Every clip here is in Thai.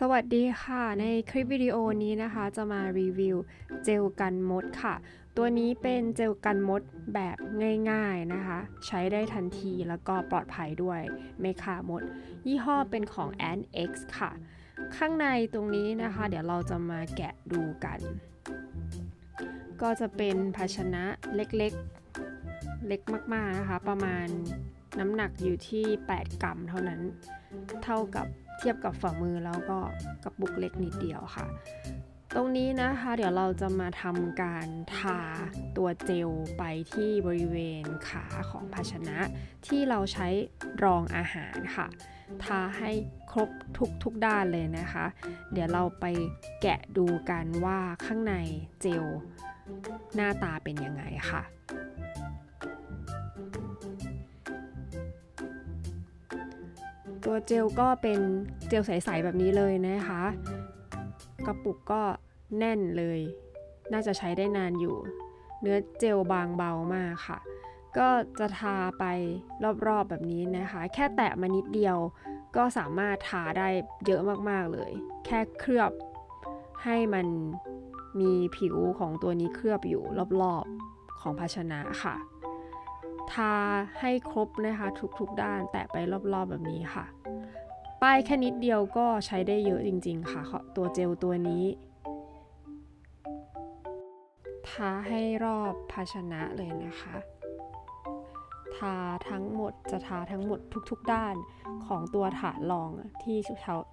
สวัสดีค่ะ ในคลิปวิดีโอนี้นะคะจะมารีวิวเจลกันมดค่ะ ตัวนี้เป็นเจลกันมดแบบง่ายๆนะคะ ใช้ได้ทันทีแล้วก็ปลอดภัยด้วยไม่ฆ่ามด ยี่ห้อเป็นของ a n X ค่ะ ข้างในตรงนี้นะคะ เดี๋ยวเราจะมาแกะดูกัน ก็จะเป็นภาชนะเล็กๆ เล็กมากๆนะคะ ประมาณน้ำหนักอยู่ที่ 8 กรัมเท่านั้น เท่ากับ ทียบกับฝ่ามือแล้วก็กระปุกเล็กนิดเดียวค่ะ ตรงนี้นะคะเดี๋ยวเราจะมาทำการทาตัวเจลไปที่บริเวณขาของภาชนะ ที่เราใช้รองอาหารค่ะ ทาให้ครบทุกทุกด้านเลยนะคะ เดี๋ยวเราไปแกะดูกันว่าข้างในเจลหน้าตาเป็นยังไงค่ะ ตัวเจลก็เป็นเจลใสๆแบบนี้เลยนะคะ กระปุกก็แน่นเลย น่าจะใช้ได้นานอยู่ เนื้อเจลบางเบามากค่ะ ก็จะทาไปรอบๆแบบนี้นะคะ แค่แตะมานิดเดียว ก็สามารถทาได้เยอะมากๆเลย แค่เคลือบให้มันมีผิวของตัวนี้เคลือบอยู่รอบๆของภาชนะค่ะ ทาให้ครบนะคะทุกๆด้านแตะไปรอบๆแบบนี้ค่ะ ป้ายแค่นิดเดียวก็ใช้ได้เยอะจริงๆ ค่ะ ตัวเจลตัวนี้ทาให้รอบภาชนะเลยนะคะ ทาทั้งหมดจะทาทั้งหมดทุกๆด้านของตัวถาดรองที่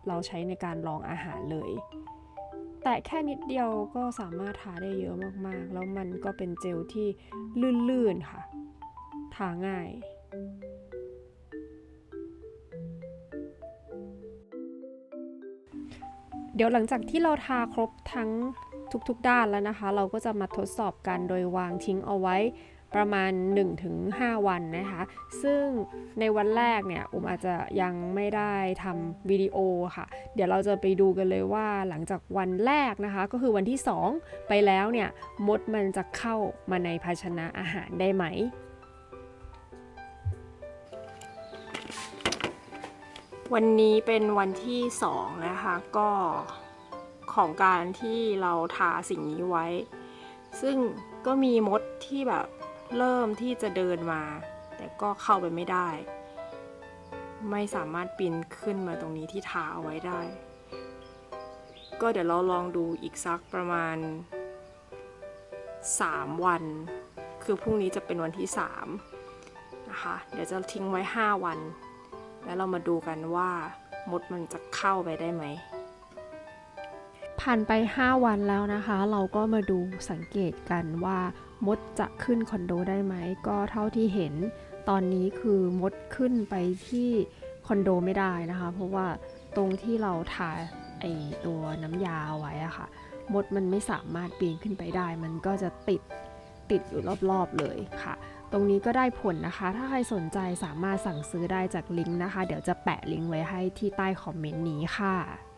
เราใช้ในการรองอาหารเลยแต่แค่นิดเดียวก็สามารถทาได้เยอะมากๆ แล้วมันก็เป็นเจลที่ลื่นๆค่ะาง่ายเดี๋ยวหลังจากที่เราทาครบทั้งทุกๆด้านแล้วนะคะ เราก็จะมาทดสอบกันโดยวางทิ้งเอาไว้ประมาณ 1-5 วันนะคะ ซึ่งในวันแรกเนี่ยอุมอาจจะยังไม่ได้ทำวิดีโอค่ะ เดี๋ยวเราจะไปดูกันเลยว่าหลังจากวันแรกนะคะ ก็คือวันที่ 2 ไปแล้วเนี่ยมดมันจะเข้ามาในภาชนะอาหารได้ไหม วันนี้เป็นวันที่สองนะคะก็ของการที่เราทาสิ่งนี้ไว้ ซึ่งก็มีมดที่แบบเริ่มที่จะเดินมา แต่ก็เข้าไปไม่ได้ ไม่สามารถปีนขึ้นมาตรงนี้ที่ทาเอาไว้ได้ ก็เดี๋ยวเราลองดูอีกสักประมาณ 3 วัน คือพรุ่งนี้จะเป็นวันที่3นะคะเดี๋ยวจะทิ้งไว้ 5 วัน แล้วเรามาดูกันว่ามดมันจะเข้าไปได้ไหม ผ่านไป 5 วันแล้วนะคะ เราก็มาดูสังเกตกันว่ามดจะขึ้นคอนโดได้ไหม ก็เท่าที่เห็นตอนนี้คือมดขึ้นไปที่คอนโดไม่ได้นะคะ เพราะว่าตรงที่เราทาไอตัวน้ำยาเอาไว้อะค่ะ มดมันไม่สามารถปีนขึ้นไปได้ มันก็จะติดติดอยู่รอบๆเลยค่ะ ตรงนี้ก็ได้ผลนะคะ ถ้าใครสนใจสามารถสั่งซื้อได้จากลิงก์นะคะ เดี๋ยวจะแปะลิงก์ไว้ให้ที่ใต้คอมเมนต์นี้ค่ะ